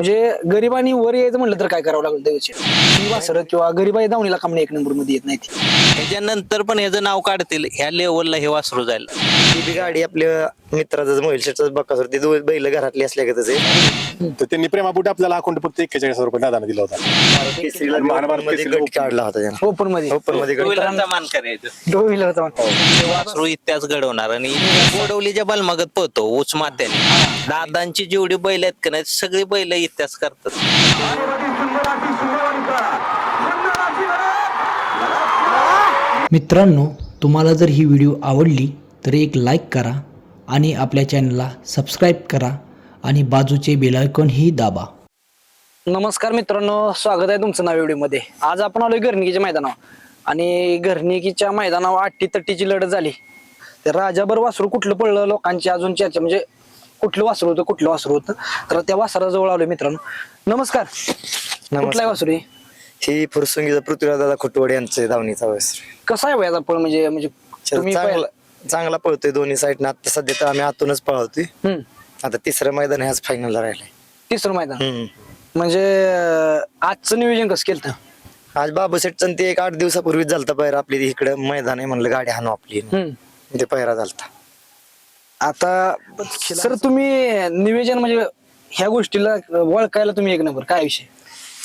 म्हणजे गरिबांनी वर यायचं म्हणलं तर काय करावं लागलं त्याविषयी ही वासरं किंवा गरिबाई दावणीला कामणे एक नंबरमध्ये येत नाही ती. ह्याच्यानंतर पण ह्याचं नाव काढतील ह्या लेवलला हे वासरू जायला ती बी गाडी आपल्या मित्राचं मोबाईल शेटचं बक्कासवर ती दोन बैल घरातली असल्या का त्याचे तर त्यांनी प्रेमापुढे आपल्याला अकाउंट फक्त एक्केचाळीस हजार रुपये दादाने दिला होता. केसरीला महाराष्ट्रमध्ये केसरीला गट काढला होता त्यानं. ओपनमध्ये ओपनमध्ये गट टू-व्हीलरचा मान करायचं. डो व्हीलर होता म्हणतो. वासरू इतिहास घडवणार आणि गोडवलीच्या बलमागत पोहतो उच मात्याने दादांची जेवढी बैल आहेत का नाही सगळी बैल इतिहास करतात. मित्रांनो तुम्हाला जर ही व्हिडिओ आवडली तर एक लाईक करा आणि आपल्या चॅनलला सबस्क्राईब करा आणि बाजूचे बेलायकॉनही दाबा. नमस्कार मित्रांनो स्वागत आहे तुमचं नव्या व्हिडिओमध्ये आज आपण आलोय घरणिकीच्या मैदानावर. आणि घरणिकीच्या मैदानावर अट्टी तट्टीची लढत झाली. तर राजाभर वासरू कुठलं पडलं? लोकांची अजून चर्चा म्हणजे कुठलं वासरू होतं कुठलं वासरू होतं? तर त्या वासराजवळ आलोय मित्रांनो. नमस्कार. कुठला वासरू आहे? ही फुरसुंगीचा पृथ्वीराज दादा खुटवडे यांचे धावणीचा वयस कसा आहे वयाचा पळ? म्हणजे म्हणजे तुम्ही चांगला. चांगला पळतोय दोन्ही साईडनं आता सध्या तर आम्ही आतूनच पळवतोय हम्म. आता तिसरं मैदान ह्याच फायनलला राहिलंय. तिसरं मैदान? हम्म. म्हणजे अं, आजचं नियोजन कसं केलं होतं? आज बाबू सेटचं ते एक आठ दिवसापूर्वीच झालता पैरा आपली इकडे. मैदान आहे म्हणलं गाडी हाणू आपली. हम्म. ते पैरा झालता. आता सर तुम्ही नियोजन म्हणजे ह्या गोष्टीला ओळखायला तुम्ही एक नंबर. काय विषय?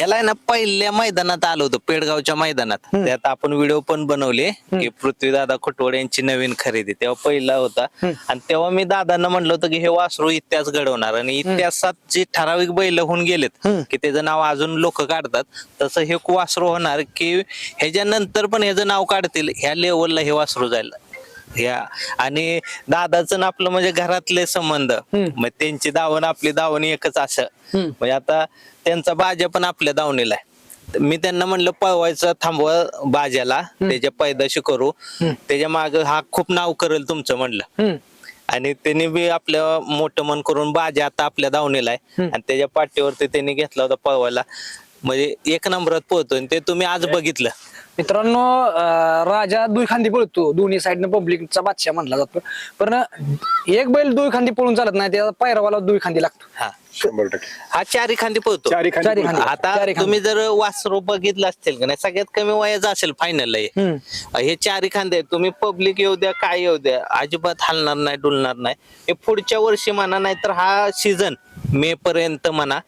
याला आहे ना पहिल्या मैदानात आलो होतो पेडगावच्या मैदानात. त्यात आपण व्हिडिओ पण बनवले की पृथ्वीदादा खुटवड यांची नवीन खरेदी. तेव्हा पहिला होता. आणि तेव्हा मी दादांना म्हणलं होतं की हे वासरू इतिहास घडवणार. आणि इतिहासात जे ठराविक बैल होऊन गेलेत की त्याचं नाव अजून लोक काढतात. तसं हे वासरू होणार की ह्याच्यानंतर पण ह्याचं नाव काढतील ह्या लेवलला हे वासरू जाईल या. आणि दादाचं आणि आपलं म्हणजे घरातले संबंध. मग त्यांची दावण आपली दावण एकच असं. म्हणजे आता त्यांचा बाजा पण आपल्या दावणीला आहे. मी त्यांना म्हणलं पळवायचं थांबवा बाजाला. त्याच्या पैदाशी करू. त्याच्या माग हा खूप नाव करेल तुमचं म्हणलं. आणि त्यांनी बी आपल्या मोठं मन करून बाजा आता आपल्या दावणीला आहे. आणि त्याच्या पाठीवरती त्यांनी घेतला होता पळवायला. म्हणजे एक नंबरात पोहतोय आणि ते तुम्ही आज बघितलं. मित्रांनो अं, राजा दुई खांदी पळतो. दोन्ही साईडनं पब्लिकचा बादशाह म्हणला जातो. पण एक बैल दुई खांदी पळून चालत नाही त्याला पायरावाला दुई खांदी लागतो. हा. शंभर टक्के. हा चारी खांदी पळतो. चारी खांदी चारी. आता चारी खांदी. तुम्ही जर वासरू बघितलं असतील का नाही सगळ्यात कमी वयाचं असेल फायनल हे चारी खांदे आहेत. तुम्ही पब्लिक येऊ द्या काय येऊ द्या अजिबात हलणार नाही डुलणार नाही. हे पुढच्या वर्षी म्हणा नाही तर हा सीझन मे पर्यंत म्हणा.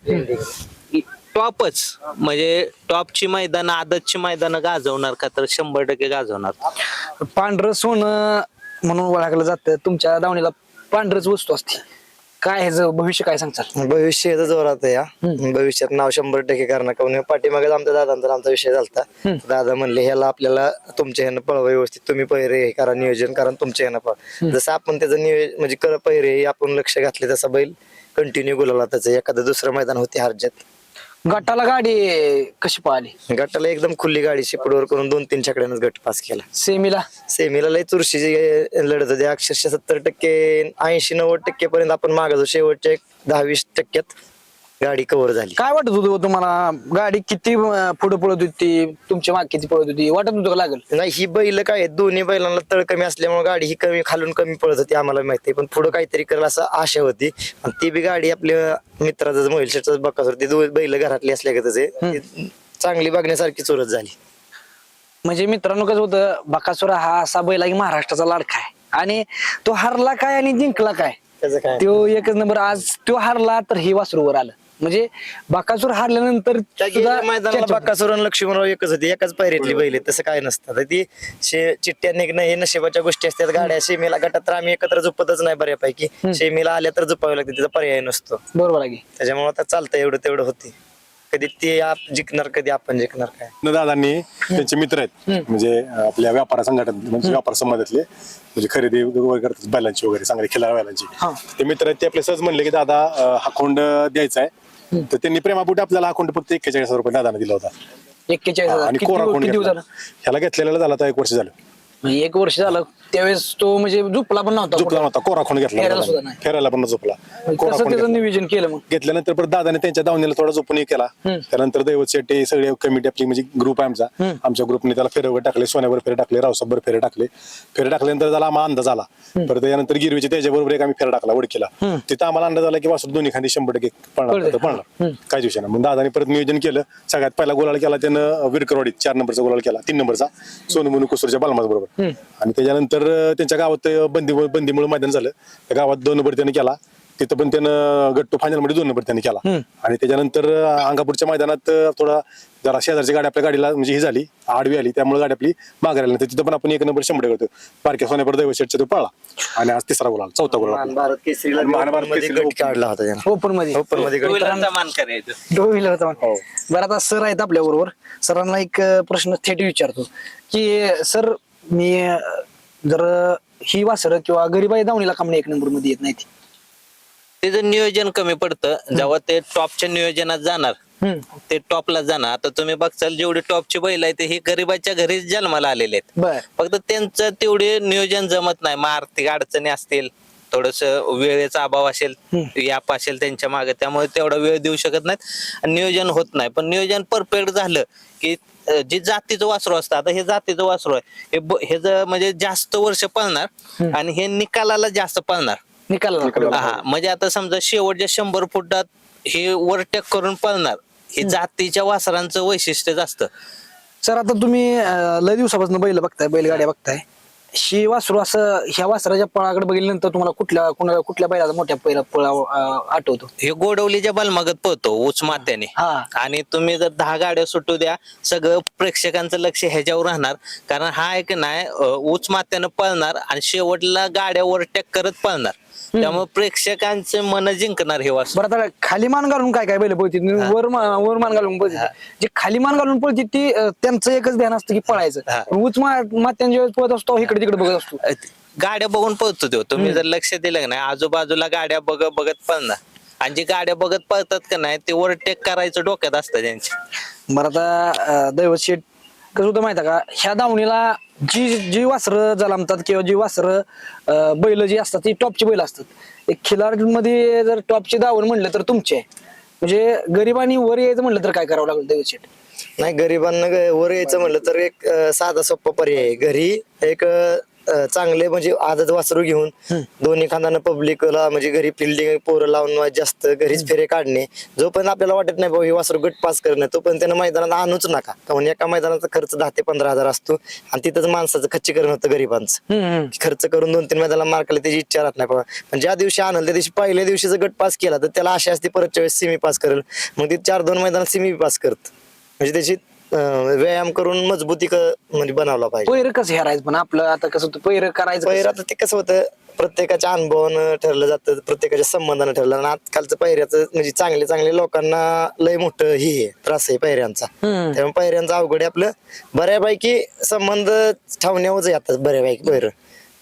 टॉपच. म्हणजे टॉपची मैदान आदतची मैदान गाजवणार का तर शंभर टक्के गाजवणार. पांढरं सोनं म्हणून ओळखलं जातं. तुमच्या दावणीला पांढरच वस्तू असते. काय ह्याचं भविष्य काय सांगचाल भविष्य याचं जोरात आहे या भविष्यात नाव शंभर टक्के करणार. काऊन पाठीमागे आमच्या दादांचा आमचा विषय झालता. दादा म्हणले ह्याला आपल्याला तुमच्या ह्यानं पळवा व्यवस्थित. तुम्ही पहिरे हे करा नियोजन करा आणि तुमच्या ह्यानं पळा जसं आपण त्याचं नियोजन म्हणजे कर पहिरे हे आपण लक्ष घातले तसा बैल कंटिन्यू गुलाला त्याचं एखादं दुसरं मैदान होते हरजत गटाला गाडी कशी पळाली? गटाला एकदम खुल्ली गाडी शिपडवर करून दोन तीन छकड्यानंच गट पास केला. सेमीला? सेमीला लय चुरशीची लढत होती अक्षरशः सत्तर टक्के ऐंशी नव्वद टक्के पर्यंत आपण मागतो शेवटच्या एक दहा वीस टक्क्यात गाडी कव्हर झाली. काय वाटत होतं तुम्हाला? गाडी किती पुढे पळत होती? तुमच्या माग किती पळत होती? वाटत होतं का लागल? नाही ही बैल काय आहेत, दोन्ही बैलांना तळ कमी असल्यामुळे गाडी ही कमी खालून कमी पळत होती आम्हाला माहिती पण पुढे काहीतरी करेल असं आशा होती. आणि ती बी गाडी आपल्या मित्राचं मोबाईल शेटचं बक्कासवर ती दोन बैल घरातली असल्या का त्याचे चांगली बघण्यासारखी चोरत झाली. म्हणजे मित्रांनो कसं होतं बकासुरा हा असा बैल आहे की महाराष्ट्राचा लाडका आहे. आणि तो हरला काय आणि जिंकला काय? त्याचं काय? तो एकच नंबर आज तो हरला तर हे वासरूवर आलं. म्हणजे बकासूर हारल्यानंतर त्या सुद्धा मैदानाला चर्चा- लक्ष्मणराव एकच होती. एकाच पायरीतली बैल आहेत, तसं काय नसतं. ती शे चिठ्ठ्या निघणं हे नशिबाच्या गोष्टी असतात. गाड्या शेमीला गटात तर आम्ही एकत्र झोपतच नाही बऱ्यापैकी. शेमीला आल्या तर झोपावी लागते. तिचा पर्याय नसतो. बरोबर आहे की. त्याच्यामुळे आता चालतं एवढं तेवढं होते. कधी ते आप जिंकणार कधी आपण जिंकणार काय? न दादांनी त्यांचे मित्र आहेत. म्हणजे आपल्या व्यापार संघटन म्हणजे व्यापार संबंधातले. म्हणजे खरेदी वगैरे करतात. बैलांची वगैरे चांगले खिलार बैलांची. हा. ते मित्र आहेत. ते आपले सहज म्हणले की दादा अं, हा खोंड द्यायचा आहे. तर त्यांनी प्रेमापुढे आपल्याला खोंड फक्त एक्केचाळीस हजार रुपये दादाने दिला होता. एक्केचाळीस हजार. आणि किती कोरा किती दिवस. झालं? ह्याला घेतलेला झाला आता एक वर्ष झालं. म्हणजे एक वर्ष झालं त्यावेळेस तो म्हणजे झोपला पण नव्हता झोपला नव्हता कोराखोन घेतला फेरायला सुद्धा दादाने. नाही. फेरायला पण झोपला. त्याचं घेतला. नियोजन केलं मग? घेतल्यानंतर परत दादाने त्यांच्या दावणीला थोडा झोपून हे केला त्यानंतर दैवत शेट्टी सगळे कमिटी आपली म्हणजे ग्रुप आहे आमचा. आमच्या ग्रुपने त्याला फेरे वगैरे टाकले सोन्यावर फेरे टाकले रावसाबर फेरे टाकले. फेरे टाकल्यानंतर त्याला आम्हाला अंदाज आला. परत त्यानंतर गिरवीचे त्याच्याबरोबर एक आम्ही फेरा टाकला वडकीला तिथं आम्हाला अंदाज आला की वासू दोन्ही खांदी शंभर टक्के पळणार पळते. तर पळणार. काय नाही. मग दादाने परत नियोजन केलं. सगळ्यात पहिला गोलाल केला त्यानं विरकरवाडीत. चार नंबरचा गोलाल केला. तीन नंबरचा. सोनू मुनू कुसुरच्या बालमाज बरोबर आणि त्याच्यानंतर त्यांच्या गावात बंदी बंदीमुळे मैदान झालं. त्या गावात दोन नंबर त्याने केला. तिथं पण त्यानं गट्टू फायनलमध्ये दोन नंबर त्यांनी केला. आणि त्याच्यानंतर अंगापूरच्या मैदानात थोडा जरा शेजारची गाडी आपल्या गाडीला म्हणजे ही झाली आडवी आली त्यामुळे गाडी आपली मागे आली नाही. तिथं पण आपण एक नंबर शंभर करतो पारख्या सोन्यापर दैव शेटच्या तो पळला. आणि आज तिसरा गोला चौथा गोला काढला होता त्यानं. ओपनमध्ये ओपनमध्ये गट टू-व्हीलरचा मान करायचं डो व्हीलर होता हो. बरं आता सर आहेत आपल्या बरोबर. सरांना एक प्रश्न थेट विचारतो. की सर मी जर ही वासर किंवा गरीबाई दावणीला कामणे एक नंबरमध्ये येत नाही ती. त्याचं नियोजन कमी पडतं जेव्हा ते टॉपच्या नियोजनात जाणार हम्म. ते टॉपला जाणार. आता तुम्ही बघचाल जेवढे टॉपचे बैल आहेत ते हे गरीबाच्या घरीच जन्माला आलेले आहेत. बर. फक्त त्यांचं तेवढे नियोजन जमत नाही. मग आर्थिक अडचणी असतील थोडस वेळेचा अभाव असेल याप असेल त्यांच्या मागे त्यामुळे तेवढा वेळ देऊ शकत नाहीत. आणि नियोजन होत नाही. पण नियोजन परफेक्ट झालं की जे जातीचं वासरू असतं आता हे जातीचं वासरू आहे. हे हे जर म्हणजे जास्त वर्ष पळणार आणि हे निकालाला जास्त पळणार. निकाल हा म्हणजे आता समजा शेवटच्या शंभर फुटात हे वरटॅक करून पळणार. हे जातीच्या वासरांचं वैशिष्ट्यच असतं. सर आता तुम्ही अं, लय दिवसापासून बैल बघताय बैलगाड्या बघताय. शी वासरू असं ह्या वासराच्या पळाकडे बघितल्यानंतर तुम्हाला कुठल्या कुणाला कुठल्या बैलाचा मोठ्या पहिला पळा अं, आठवतो? हे गोडवलीच्या बलमागत पळतो उच मात्याने हा. आणि तुम्ही जर दहा गाड्या सुटू द्या सगळं प्रेक्षकांचं लक्ष ह्याच्यावर राहणार. कारण हा एक नाही उच मात्यानं पळणार आणि शेवटला गाड्या ओव्हरटेक करत पळणार. त्यामुळे प्रेक्षकांचे मन जिंकणार हे वासू बरं आता खाली मान घालून काय काय बैल पळतील वर मा- वर मान घालून पळतील जे खाली मान घालून पळतील ती अं, त्यांचं एकच ध्यान असतं की पळायचं. हा. पण उच मात्यांच्या वेळेस पळत असतो इकडे तिकडे बघत असतो. गाड्या बघून पळतो तो. तुम्ही जर लक्ष दिलं का नाही आजूबाजूला गाड्या बघत बघत पळणार. आणि जे गाड्या बघत पळतात का नाही ते ओव्हरटेक करायचं डोक्यात असतं त्यांच्या. बरं आता दैवत शेठ कसं होतं माहिती आहे का? ह्या दावणीला जी जी वासरं जलामतात किंवा जी वासरं बैल जी असतात ती टॉपची बैल असतात. एक खिलाडमध्ये जर टॉपची दावण म्हणलं तर तुमचे. आहे. म्हणजे गरिबांनी वर यायचं म्हणलं तर काय करावं लागलं दैवत नाही गरिबांना ग- वर यायचं म्हणलं तर एक साधा सोपा पर्याय आहे. घरी एक अं, चांगले म्हणजे आदत वासरू घेऊन दोन्ही खांदानं पब्लिकला म्हणजे घरी फिल्डिंग पोरं लावून जास्त घरीच फेरे काढणे. जोपर्यंत आपल्याला वाटत नाही बाबा ही वासरू गट पास करणं तोपर्यंत त्यानं मैदानात आणूच नका. कारण एका मैदानाचा खर्च दहा ते पंधरा हजार असतो आणि तिथंच माणसाचं खच्चीकरण होतं गरिबांचं. खर्च करून दोन तीन मैदानाला मार्कला त्याची इच्छा राहत नाही बाबा. पण ज्या दिवशी आणल त्या दिवशी पहिल्या दिवशी जर गट पास केला तर त्याला आशा असते परतच्या वेळेस सिमी पास करेल. मग ते चार दोन मैदानात सिमी पास करत. म्हणजे त्याची अं, व्यायाम करून मजबूती क- म्हणजे बनवला पाहिजे. पैर कसं हेरायचं पण? आपलं आता कसं होतं पैर करायचं कसं? आता ते कसं होतं प्रत्येकाच्या अनुभवानं ठरलं जातं प्रत्येकाच्या संबंधानं ठरलं आणि आजकालचं पायऱ्याचं म्हणजे चांगले चांगले लोकांना लय मोठं ही आहे त्रास आहे पायऱ्यांचा हम्म. त्यामुळे पायऱ्यांचा अवघड आहे आपलं. बऱ्यापैकी संबंध ठेवण्यावरच आहे आता बऱ्यापैकी पैर.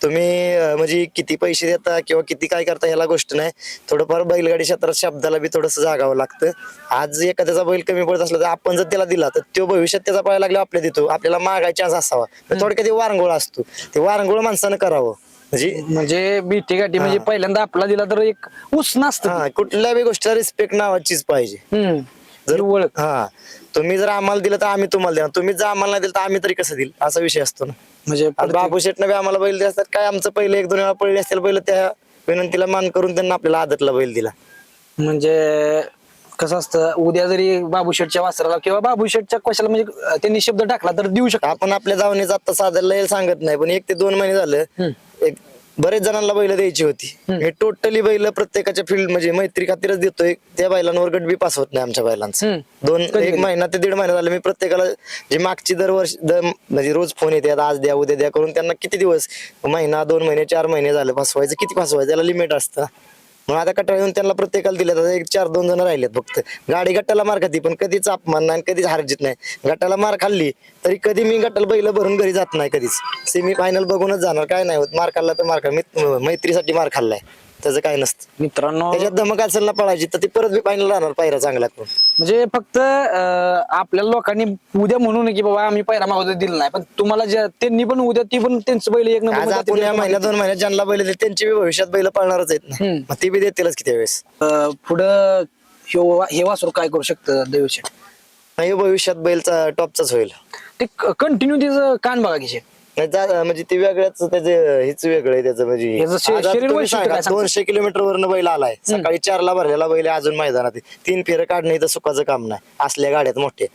तुम्ही अं, म्हणजे किती पैसे देता किंवा किती काय करता ह्याला गोष्ट नाही. थोडंफार बैलगाडी क्षेत्रात शब्दाला बी थोडस जागावं लागतं. आज एखाद्याचा बैल कमी पडत असला तर आपण जर त्याला दिला तर तो भविष्यात त्याचा पाया लागला आपल्या देतो. आपल्याला मागायचा चान्स असावा. थोडक्यात ते वारंगोळ असतो. ते वारंगोळ माणसानं करावं. म्हणजे म्हणजे बीटी गाठी म्हणजे पहिल्यांदा आपला दिला तर एक उस नसतं. हा कुठल्या बी गोष्टीला रिस्पेक्ट नावाचीच पाहिजे. हम्म. जर ओळख. हा. तुम्ही जर आम्हाला दिलं तर आम्ही तुम्हाला देणार. तुम्ही जर आम्हाला नाही दिलं तर आम्ही तरी कसं देईल? असा विषय असतो ना. म्हणजे आता बाबू शेटनं बी आम्हाला बैल दिला असतात. काय आमचं पहिले एक दोन वेळा पडले असतील बैल त्या विनंतीला मान करून त्यांना आपल्याला आदतला बैल दिला. म्हणजे कसं असतं उद्या जरी बाबू शेठच्या वासराला किंवा बाबू शेठच्या कशाला म्हणजे त्यांनी शब्द टाकला तर देऊ शकतो. आपण आपल्या धावणीचा आता साधायला सांगत नाही पण एक ते दोन महिने झालं. बरेच जणांना बैल द्यायची होती. हे टोटली बैल प्रत्येकाच्या फील्ड म्हणजे मैत्री खातीरच देतोय. त्या बैलांवर गट बी पास होत नाही आमच्या बैलांचं. दोन एक महिना ते दीड महिना झालं मी प्रत्येकाला जे मागची दरवर्षी दर म्हणजे रोज फोन येते आज द्या उद्या द्या करून त्यांना किती दिवस? महिना दोन महिने चार महिने झाले फसवायचं किती फसवायचं? त्याला लिमिट असतं. मग आता कटाळ येऊन त्यांना प्रत्येकाला दिले आता एक चार दोन जण राहिलेत फक्त. गाडी गटाला मार खाती पण कधीच अपमान नाही कधीच हारजीत नाही. गटाला मार खाल्ली तरी कधी मी गटाला बैल भरून घरी जात नाही कधीच. सेमी फायनल बघूनच जाणार. काय नाही होत. मार खाल्ला तर मार खा. मी मैत्रीसाठी मार खाल्लाय. त्याचं काय नसतं. मित्रांनो त्याच्यात धमक असेल ना पळायची तर ती परत बी फायनल राहणार पायरा चांगला करून. म्हणजे फक्त अं, आपल्या लोकांनी उद्या म्हणू नये की बाबा आम्ही पहिला मागवतो दिलं नाही. पण तुम्हाला ज्या त्यांनी पण उद्या ती पण त्यांचं बैल एक आज आपण या नंबर महिन्यात दोन महिन्यात ज्यांना बैल दिले त्यांची बी भविष्यात बैल पळणारच आहेत ना. हम्म. मग ती बी देतीलच की त्यावेळेस? पुढं ह्यो- हे वासरू काय करू शकतं देवशेठ? नाही भविष्यात बैलचा टॉपचाच होईल. ते कंटिन्यू तिचं कान बघा की म्हणजे ती वेगळ्याच त्याचे हेच वेगळं आहे त्याचं म्हणजे शे- शरीर वैशिष्ट्य सांगता? दोनशे किलोमीटर वरनं बैल आलाय. सकाळी चारला भरलेला बैल आहे अजून मैदानात आहे. तीन फेरं काढणं इथं सुखाचं काम नाही. असल्या गाड्यात मोठे.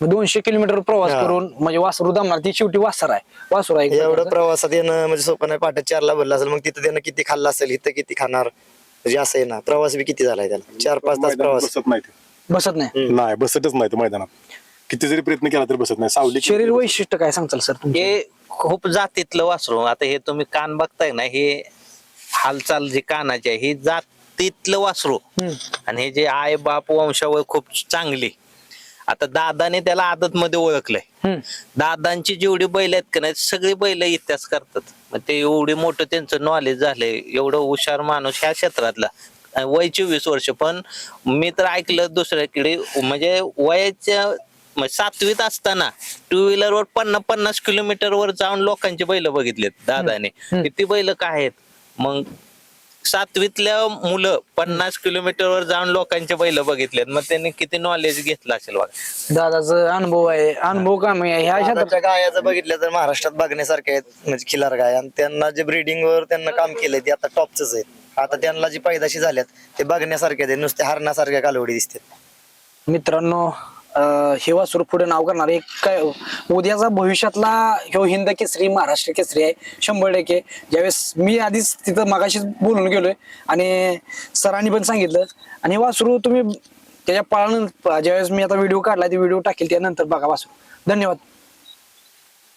मग दोनशे किलोमीटर प्रवास हा. करून म्हणजे वासरू दमणार ती शेवटी वासर आहे. वासरू आहे एक एवढं प्रकारचं. प्रवासात येणं म्हणजे सोपं नाही पाठ चारला भरला असेल मग तिथं त्यानं किती खाल्लं असेल इथं किती खाणार? म्हणजे असं आहे ना प्रवास बी किती झालाय त्याला? चार पाच तास मैदानात प्रवास. बसत नाही ते. बसत नाही. नाही बसतच नाही ते मैदानात. किती जरी प्रयत्न केला तरी बसत नाही. सावली शरीर वैशिष्ट्य काय सांगताल सर हे खूप जातीतलं वासरू. आता हे तुम्ही कान बघताय ना हे हालचाल जी कानाची आहे ही जातीतलं वासरू. आणि हे जे आई बाप वंशावळ खूप चांगली. आता दादाने त्याला आदत मध्ये ओळखलंय. दादांची जेवढी बैल आहेत का नाही सगळी बैल इतिहास करतात. मग ते एवढी मोठं त्यांचं नॉलेज झालंय एवढं हुशार माणूस ह्या क्षेत्रातला. वय चोवीस वर्ष पण मी तर ऐकलं दुसऱ्याकडे म्हणजे वयाच्या सातवीत असताना टू व्हीलरवर पन्नास पन्नास किलोमीटर वर जाऊन लोकांची बैल बघितलेत दादाने. किती बैल काय आहेत? मग सातवीतल्या मुलं पन्नास किलोमीटर वर जाऊन लोकांचे बैल बघितलेत. मग त्यांनी किती नॉलेज घेतलं असेल बघा. दादाचा अनुभव आहे. अनुभव काम आहे? ह्या क्षेत्रात दादाच्या गाया बघितलं तर महाराष्ट्रात बघण्यासारखे आहेत म्हणजे खिलार गाय. आणि त्यांना जे ब्रीडिंग वर त्यांना काम केलंय ते आता टॉपच आहेत. आता त्यांना जी पैदाशी झाल्यात ते बघण्यासारखे आहेत नुसते हरणासारख्या कालवडी दिसतात. मित्रांनो हेवा हे वासरू पुढे नाव करणार एक काय उद्याचा भविष्यातला ह्यो हिंद केसरी महाराष्ट्र केसरी आहे शंभर टक्के. ज्यावेळेस मी आधीच तिथं मागाशीच बोलून गेलोय आणि सरांनी पण सांगितलं. आणि वासरू तुम्ही त्याच्या पाळण ज्यावेळेस मी आता व्हिडिओ काढला ते व्हिडिओ टाकेल त्यानंतर बघा वासरू. धन्यवाद.